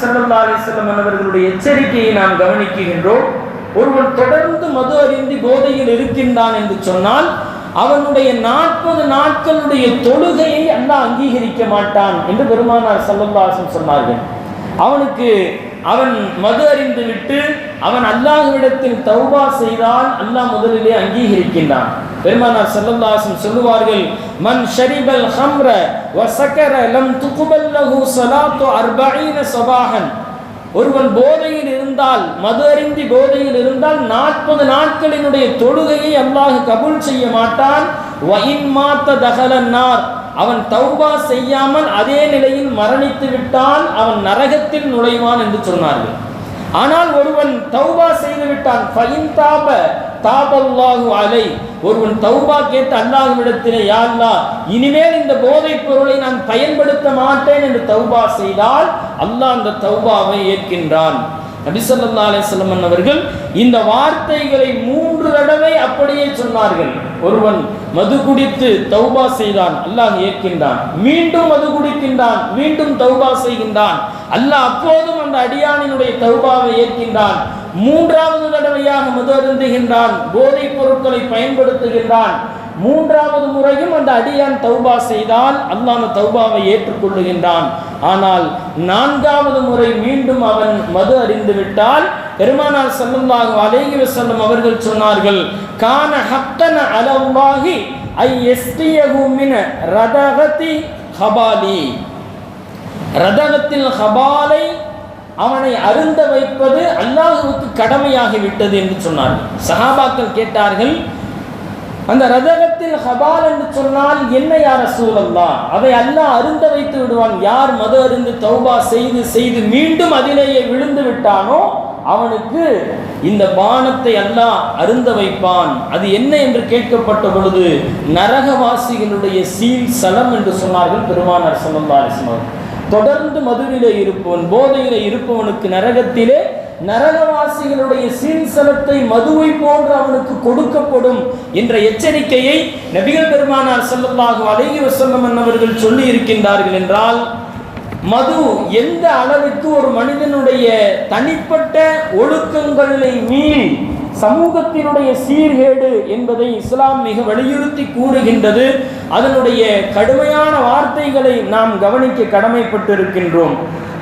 சல்லா அலிஸ்லம் அவர்களுடைய எச்சரிக்கையை நாம் கவனிக்கின்றோம். ஒருவன் தொடர்ந்து மது அறிந்து போதையில் இருக்கின்றான் என்று சொன்னால் அவனுடைய நாற்பது நாட்களுடைய தொழுகையை அல்லாஹ் அங்கீகரிக்க மாட்டான் என்று பெருமானார் சல்லல்லாசன் சொன்னார்கள். அவனுக்கு அவன் மது அறிந்து விட்டு அவன் அல்லாஹுவிடத்தில் தௌபா செய்தால் அல்லாஹ் முதலிலே அங்கீகரிக்கின்றான். பெருமானார் சல்லல்லாசன் சொல்லுவார்கள் மன் ஷரிபல் ஹம்ர வசக்கர லம் துகுபல் லஹு ஸலாத்து அர்பஈன சபாஹன். ஒருவன் போதையில் இருந்தால் மது அறிந்தி போதையில் இருந்தால் நாற்பது நாட்களினுடைய தொழுகையை அல்லாஹ் கபூல் செய்ய மாட்டான். வயின் மாத்த தகலன்னார் அவன் தௌபா செய்யாமல் அதே நிலையில் மரணித்து விட்டால் அவன் நரகத்தில் நுழைவான் என்று சொன்னார்கள். ஆனால் ஒருவன் தௌபா செய்து விட்டான். ஃபைன் தாப தாபல்லாஹு அலை. ஒருவன் தௌபா கேட்டு அல்லாஹ்விடத்திலே யா அல்லாஹ் இனிமேல் இந்த போதைப் பொருளை நான் பயன்படுத்த மாட்டேன் என்று தௌபா செய்தால் அல்லாஹ் அந்த தௌபாவை ஏற்கின்றான். நபிசல்லா அலிஸ்லமன் அவர்கள் இந்த வார்த்தைகளை மூன்று தடவை அப்படியே சொன்னார்கள். ஒருவன் மது குடித்து தௌபா செய்தான் அல்லாஹ் ஏற்கின்றான். மீண்டும் மது குடிக்கின்றான் மீண்டும் தௌபா செய்கின்றான். அல்லாஹ் அப்போதும் அந்த அடியானினுடைய தௌபாவை ஏற்கின்றான். மூன்றாவது தடவையாக மது அருந்துகின்றான் போதைப் பொருட்களை பயன்படுத்துகின்றான். மூன்றாவது முறையும் அந்த அடியான் தௌபா செய்தால் அல்லாஹ் தௌபாவை ஏற்றுக்கொள்ளுகின்றான். ஆனால் நான்காவது முறை மீண்டும் அவன் மது அறிந்து விட்டால் பெருமானார் சல்லல்லாஹு அலைஹி செல்லும் அவர்கள் சொன்னார்கள் கான ஹத்தன அளவாகி ஐ எஸ்டியகுமின ரதகத்தி ரதகதி ஹபாலி. ரதகத்தில் ஹபாலை அவனை அருந்த வைப்பது அல்லாஹுவுக்கு கடமையாகி விட்டது என்று சொன்னார்கள். சஹாபாக்கள் கேட்டார்கள் அந்த ரதகத்தில் ஹபால் என்று சொன்னால் என்ன யார் சூழல்லா அதை அல்லாஹ் அருந்த வைத்து விடுவான். யார் மது அருந்து தௌபா செய்து செய்து மீண்டும் அதிலேயே விழுந்து விட்டானோ அவனுக்கு இந்த பானத்தை அல்லாஹ் அருந்த வைப்பான். அது என்ன என்று கேட்கப்பட்ட பொழுது நரகவாசிகளுடைய சீல் சலம் என்று சொன்னார்கள் பெருமானார் சல்லா தொடர்ந்து மதுவிலே இருப்பவன் போதையிலே இருப்பவனுக்கு நரகத்திலே நரகவாசிகளுடைய சீன்சலத்தை மதுவை போன்று அவனுக்கு கொடுக்கப்படும் என்ற எச்சரிக்கையை நபிகள் பெருமானார் செல்லல்லாக அழகி வசல்லம் அவர்கள் சொல்லி இருக்கின்றார்கள் என்றால் மது எந்த அளவுக்கு ஒரு மனிதனுடைய தனிப்பட்ட ஒழுக்கங்களை மீறி சமூகத்தினுடைய சீர்கேடு என்பதை இஸ்லாம் மிக வலியுறுத்தி கூறுகின்றது அதனுடைய கடுமையான வார்த்தைகளை நாம் கவனிக்க கடமைப்பட்டிருக்கின்றோம்.